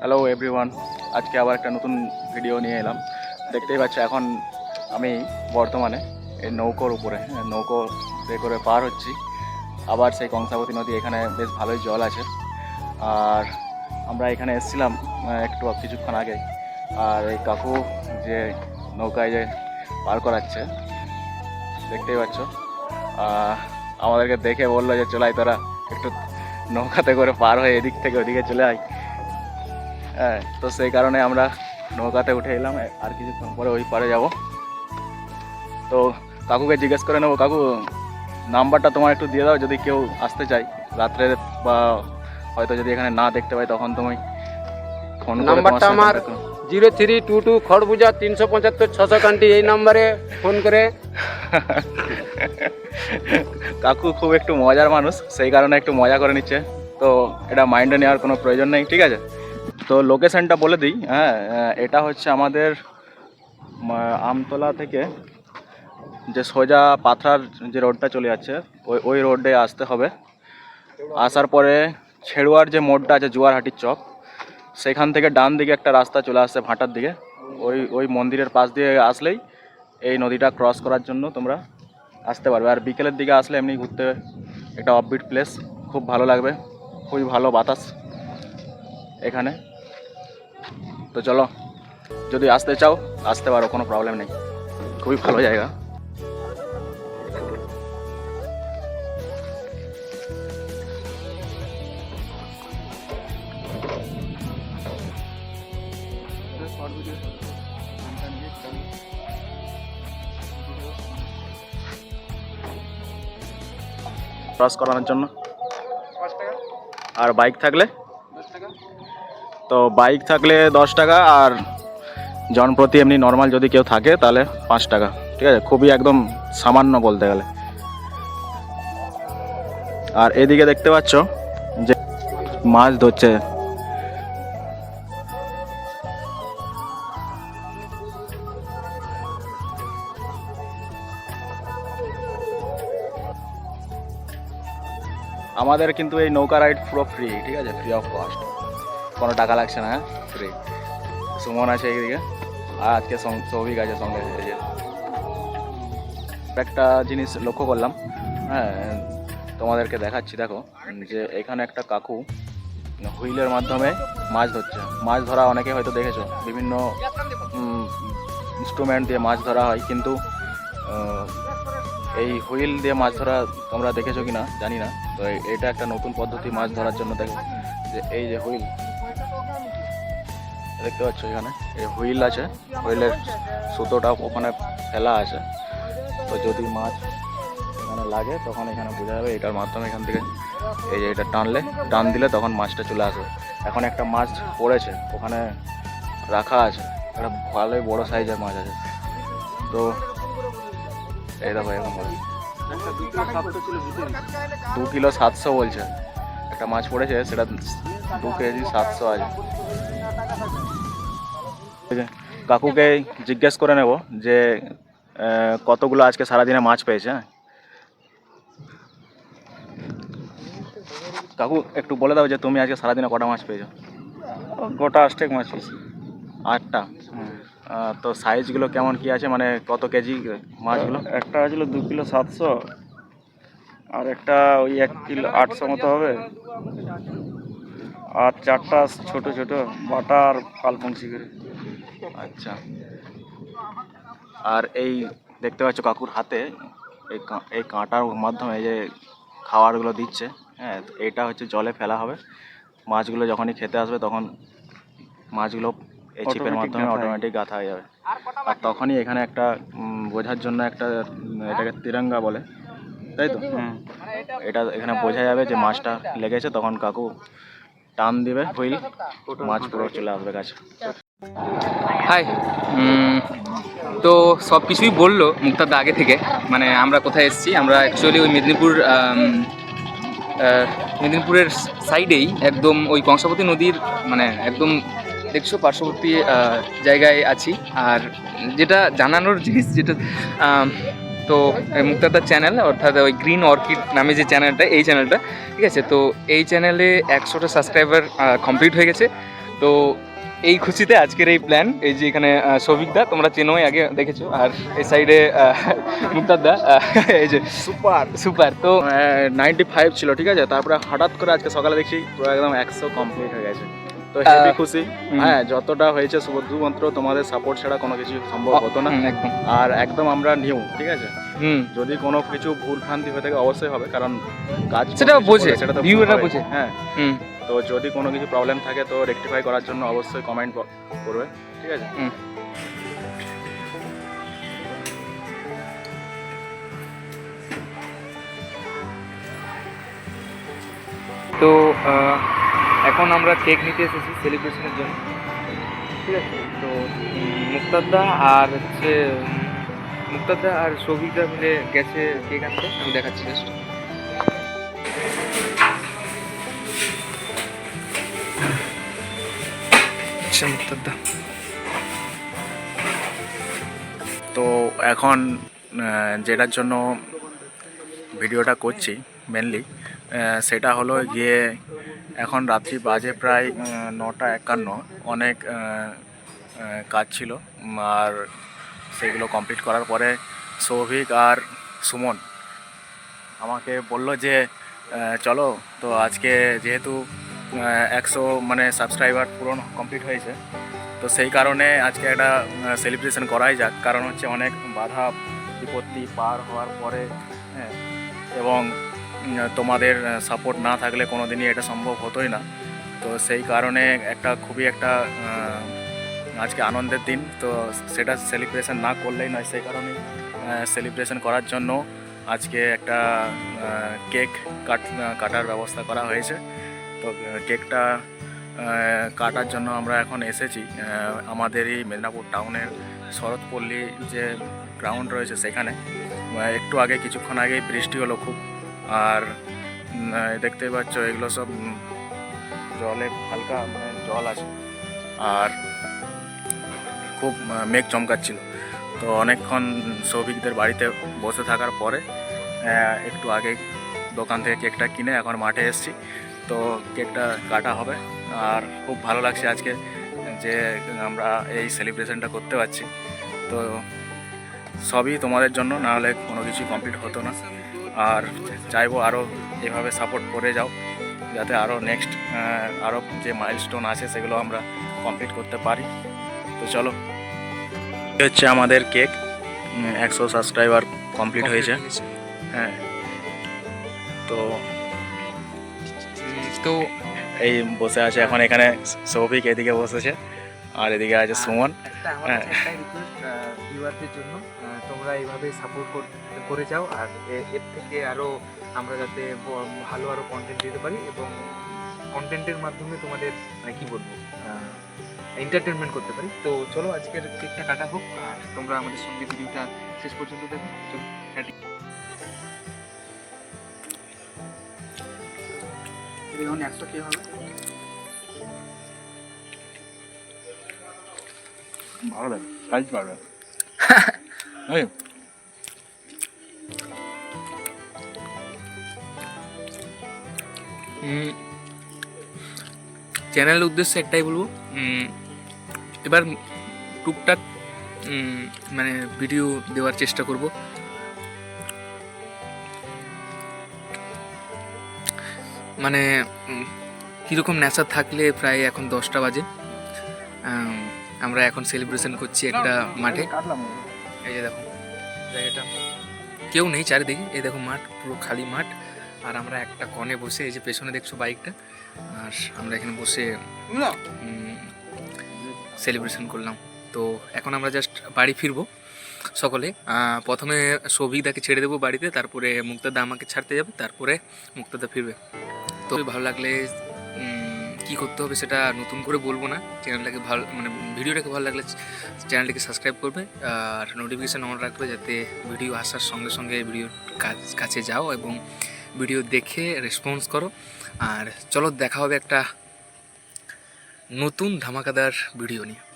Hello everyone আজকে আবার একটা নতুন ভিডিও নিয়ে এলাম। দেখতেই পাচ্ছ এখন আমি বর্তমানে এই নৌকোর উপরে হ্যাঁ, নৌকো করে পার হচ্ছি। আবার সেই কংসাবতী নদী এখানে বেশ ভালোই জল আছে। আর আমরা এখানে এসেছিলাম একটু কিছুক্ষণ আগে। আর এই কাকু যে নৌকায় যে পার করাচ্ছে দেখতেই পাচ্ছ। আমাদেরকে দেখে বলল যে চলাই তোরা একটু নৌকাতে করে পার হয়ে এদিক থেকে ওদিকে চলে আয়। হ্যাঁ তো সেই কারণে আমরা নৌকাতে উঠে এলাম। আর কিছুক্ষণ পরে ওই পারে যাব। তো কাকুকে জিজ্ঞেস করে নেব কাকু নাম্বারটা তোমার একটু দিয়ে দাও যদি কেউ আসতে চায়। রাত্রে বা হয়তো যদি এখানে না দেখতে পাই তখন তুমি ফোন নাম্বারটা আমার জিরো থ্রি টু টু খড়বুজা তিনশো পঁচাত্তর ছশো কান্টি এই নাম্বারে ফোন করে। কাকু খুব একটু মজার মানুষ সেই কারণে একটু মজা করে নিচ্ছে। তো এটা মাইন্ডে নেওয়ার কোনো প্রয়োজন নেই ঠিক আছে? তো লোকেশনটা বলে দিই। হ্যাঁ এটা হচ্ছে আমাদের আমতলা থেকে যে সোজা পাথরার যে রোডটা চলে যাচ্ছে, ওই ওই রোডে আসতে হবে। আসার পরে ছেড়ুয়ার যে মোড়টা আছে, জুয়ারহাটির চক, সেখান থেকে ডান দিকে একটা রাস্তা চলে আসছে ভাটার দিকে। ওই ওই মন্দিরের পাশ দিয়ে আসলেই এই নদীটা ক্রস করার জন্য তোমরা আসতে পারবে। আর বিকেলের দিকে আসলে এমনি ঘুরতে একটা অফবিট প্লেস খুব ভালো লাগবে। খুবই ভালো বাতাস এখানে। তো চলো যদি আসতে চাও আসতে পারো কোনো প্রবলেম নেই। খুবই ভালো জায়গা। ক্রস করানোর জন্য। আর বাইক থাকলে? তো বাইক থাকলে দশ টাকা আর জনপ্রতি এমনি নর্মাল যদি কেউ থাকে তাহলে পাঁচ টাকা। ঠিক আছে? খুবই একদম সামান্য বলতে গেলে। আর এদিকে দেখতে পাচ্ছ যে মাছ ধরছে। আমাদের কিন্তু এই নৌকা রাইড পুরো ফ্রি ঠিক আছে? ফ্রি অফ কস্ট কোনো টাকা লাগছে না ফ্রি সুমন আছে এইদিকে। আর আজকে সৌভিক আছে সঙ্গে একটা জিনিস লক্ষ্য করলাম হ্যাঁ তোমাদেরকে দেখাচ্ছি, দেখো, যে এখানে একটা কাকু হুইলের মাধ্যমে মাছ ধরছে। মাছ ধরা অনেকে হয়তো দেখেছ, বিভিন্ন ইনস্ট্রুমেন্ট দিয়ে মাছ ধরা হয়, কিন্তু এই হুইল দিয়ে মাছ ধরা তোমরা দেখেছ কি না জানি না। তো এটা একটা নতুন পদ্ধতি মাছ ধরার জন্য, দেখো, যে এই যে হুইল দেখতে পাচ্ছ এখানে এই হুইল আছে হুইলের সুতোটা ওখানে ফেলা আছে। তো যদি মাছ এখানে লাগে তখন এখানে বোঝা যাবে এটার মাধ্যমে এখান থেকে এই যে এটা টানলে টান দিলে তখন মাছটা চলে আসবে। এখন একটা মাছ পড়েছে ওখানে রাখা আছে একটা ভালোই বড় সাইজের মাছ আছে। তো এই দেখো এরকম বলে দু কিলো সাতশো বলছে। একটা মাছ পড়েছে সেটা দু কেজি সাতশো আছে ঠিক আছে, কাকুকে জিজ্ঞেস করে নেব যে কতগুলো আজকে সারাদিনে মাছ পেয়েছে হ্যাঁ? কাকু একটু বলে দাও যে তুমি আজকে সারাদিনে কটা মাছ পেয়েছ? গোটা আষ্টেক মাছ পেয়েছি। আটটা? তো সাইজগুলো কেমন কি আছে? মানে কত কেজি মাছগুলো? একটা আছিল দু কিলো সাতশো আর একটা ওই এক কিলো আটশো মতো হবে। আর চারটা ছোট ছোট বাটা আর পালপংসি করে আচ্ছা। আর এই দেখতে পাচ্ছ কাকুর হাতে এই কা- এই কাঁটার মাধ্যমে এই যে খাবারগুলো দিচ্ছে হ্যাঁ এটা হচ্ছে জলে ফেলা হবে। মাছগুলো যখনই খেতে আসবে তখন মাছগুলো এই চিপের মাধ্যমে অটোমেটিক গাঁথা হয়ে যাবে। আর তখনই এখানে একটা বোঝার জন্য একটা এটাকে তিরঙ্গা বলে। তাই তো? এটা এখানে বোঝা যাবে যে মাছটা লেগেছে তখন কাকু টান দেবে হুইল। মাছ পুরো চলে আসবে কাছে হাই। তো সব কিছুই বলল মুক্তাদা আগে থেকে। মানে আমরা কোথায় এসেছি? আমরা অ্যাকচুয়ালি ওই মেদিনীপুর মেদিনীপুরের সাইডেই একদম ওই কংসাবতী নদীর মানে একদম দেখছ পার্শ্ববর্তী জায়গায় আছি। আর যেটা জানানোর জিনিস যেটা তো এই মুক্তাদার চ্যানেল অর্থাৎ ওই গ্রিন অর্কিড নামে যে চ্যানেলটা এই চ্যানেলটা ঠিক আছে? তো এই চ্যানেলে একশোটা সাবস্ক্রাইবার কমপ্লিট হয়ে গেছে। তো এই খুশিতে আজকের এই প্ল্যান এই যে এখানে সৌভিকদা তোমরা চেনোই আগে দেখেছ। আর এই সাইডে মুক্তারদা এই যে সুপার সুপার তো নাইনটি ফাইভ ছিল ঠিক আছে? তারপরে হঠাৎ করে আজকে সকালে দেখছি পুরো একদম একশো কমপ্লিট হয়ে গেছে। তো হেভি খুশি। হ্যাঁ যতটা হয়েছে শুধুমাত্র তোমাদের সাপোর্ট ছাড়া কোনো কিছু সম্ভব হতো না। আর একদম আমরা নিউ ঠিক আছে? হুম। যদি কোনো কিছু ভুল ভ্রান্তি হয়ে থাকে অবশ্যই হবে কারণ কাজ সেটা বোঝে, সেটা তো বোঝে। হ্যাঁ। হুম। তো যদি কোনো কিছু প্রবলেম থাকে তো রেকটিফাই করার জন্য অবশ্যই কমেন্ট করবে ঠিক আছে। তো আহ, এখন আমরা কেক নিতে এসেছি সেলিব্রেশনের জন্য। ঠিক আছে? তো মুক্তারদা আর হচ্ছে মুক্তারদা আর সৌভিকদা মিলে গেছে কেক আনতে। আমি দেখাচ্ছি জাস্ট আচ্ছা মুক্তারদা তো এখন যেটার জন্য ভিডিওটা করছি মেনলি সেটা হলো গিয়ে এখন রাত্রি বাজে প্রায় নটা একান্ন। অনেক কাজ ছিল। আর সেগুলো কমপ্লিট করার পরে সৌভিক আর সুমন আমাকে বলল যে চলো, তো আজকে যেহেতু একশো মানে সাবস্ক্রাইবার পূরণ কমপ্লিট হয়েছে, তো সেই কারণে আজকে একটা সেলিব্রেশন করাই যাক। কারণ হচ্ছে অনেক বাধা বিপত্তি পার হওয়ার পরে হ্যাঁ এবং তোমাদের সাপোর্ট না থাকলে কোনো দিনই এটা সম্ভব হতোই না। তো সেই কারণে একটা খুবই একটা আজকে আনন্দের দিন। তো সেটা সেলিব্রেশন না করলেই নয় সেই কারণে সেলিব্রেশন করার জন্য আজকে একটা কেক কাট কাটার ব্যবস্থা করা হয়েছে। তো কেকটা কাটার জন্য আমরা এখন এসেছি। আহ, আমাদের এই মেদিনীপুর টাউনের শরৎপল্লী যে গ্রাউন্ড রয়েছে সেখানে। একটু আগে কিছুক্ষণ আগে বৃষ্টি হলো খুব। আর দেখতেই পাচ্ছ, এগুলো সব জলে হালকা মানে জল আছে। আর খুব মেঘ চমকাচ্ছিল। তো অনেকক্ষণ সৌভিকদের বাড়িতে বসে থাকার পরে একটু আগে দোকান থেকে কেকটা কিনে এখন মাঠে এসেছি। তো কেকটা কাটা হবে। আর খুব ভালো লাগছে আজকে যে আমরা এই সেলিব্রেশনটা করতে পারছি। তো সবই তোমাদের জন্য না হলে কোনো কিছু কমপ্লিট হতো না। আর চাইব আরও এভাবে সাপোর্ট করে যাও যাতে আরও নেক্সট আরও যে মাইলস্টোন আছে সেগুলো আমরা কমপ্লিট করতে পারি। তো চলো হচ্ছে আমাদের কেক একশো সাবস্ক্রাইবার কমপ্লিট হয়েছে। হ্যাঁ। তো তো এই বসে আছে এখন এখানে সৌভিক এদিকে বসেছে। আর এদিকে আছে সুমন। আমার হ্যাঁ। ভিউয়ারদের জন্য। তোমরা এইভাবে সাপোর্ট করে যাও আর এর থেকে আরও আমরা যাতে ভালো আরও কন্টেন্ট দিতে পারি এবং কন্টেন্টের মাধ্যমে তোমাদের মানে কি বলব এন্টারটেনমেন্ট করতে পারি। তো চলো আজকের কেকটা কাটা হোক আর তোমরা আমাদের সঙ্গে ভিডিওটা শেষ পর্যন্ত দেখো। এখন একশো কে হবে? ভালো লাগে কাজ পারবে উম, চ্যানেলের উদ্দেশ্যে একটাই বলব এবার টুকটাক মানে ভিডিও দেওয়ার চেষ্টা করব। মানে কীরকম নেশা থাকলে প্রায় এখন দশটা বাজে। আমরা এখন সেলিব্রেশন করছি একটা মাঠে। এই যে দেখো, জায়গাটা। কেউ নেই চারিদিকে, এই দেখো মাঠ, পুরো খালি মাঠ। আর আমরা একটা কনে বসে, এই যে পেছনে দেখছ বাইকটা। আর আমরা এখানে বসে সেলিব্রেশন করলাম। তো এখন আমরা জাস্ট বাড়ি ফিরবো সকলে। প্রথমে সৌভিকদাকে ছেড়ে দেবো বাড়িতে, তারপরে মুক্তাদা আমাকে ছাড়তে যাবে, তারপরে মুক্তাদা ফিরবে। তো ভালো লাগলে কি করতে হবে সেটা নতুন করে বলব না। চ্যানেলটাকে ভালো মানে ভিডিওটাকে ভালো লাগলে চ্যানেলটাকে সাবস্ক্রাইব করবে আর নোটিফিকেশান অন রাখবে যাতে ভিডিও আসার সঙ্গে সঙ্গে ভিডিওর কাছ- কাছে যাও এবং ভিডিও দেখে রেসপন্স করো। আর চলো দেখা হবে একটা নতুন ধামাকাদার ভিডিও নিয়ে।